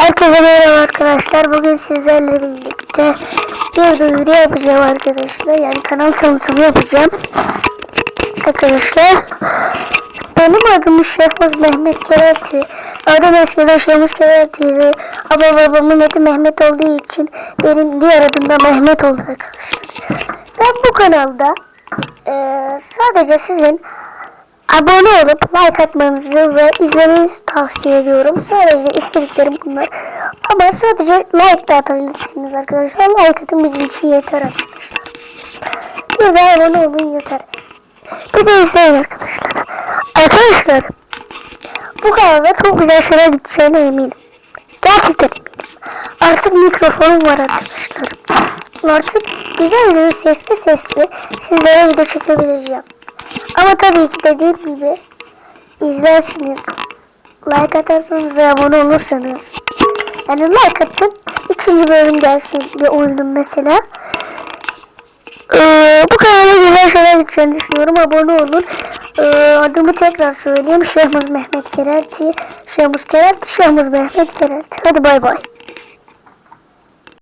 Herkese merhaba arkadaşlar. Bugün sizlerle birlikte bir duyuru yapacağım arkadaşlar. Yani kanal tanıtımı yapacağım. Arkadaşlar benim adım Şehmuz Mehmet Kerati. Adım eskiden Şehmuz Kerati'ydi. Ama babamın adı Mehmet olduğu için benim diğer adım da Mehmet oldu arkadaşlar. Ben bu kanalda eee, sadece sizin abone olup like atmanızı ve izlemenizi tavsiye ediyorum. Sadece istediklerim bunlar. Ama sadece like de atabilirsiniz arkadaşlar. Like atın bizim için yeter arkadaşlar. Bir de abone olun yeter. Bir de izleyin arkadaşlar. Arkadaşlar bu kanalda çok güzel şeyler gideceğine eminim. Gerçekten eminim. Artık mikrofonum var arkadaşlar. Artık güzel güzel sesli sesli sizlere video çekebileceğim. Ama tabii ki dediğim gibi izlersiniz. Like atarsınız ve abone olursanız. Yani like atın. ikinci bölüm gelsin bir oyunun mesela. Ee, bu kanala güzel şeyler gideceğini düşünüyorum. Abone olun. Ee, adımı tekrar söyleyeyim. Şehmuz Mehmet Kerelti. Şehmuz Kerelti. Şehmuz Mehmet Kerelti. Hadi bay bay.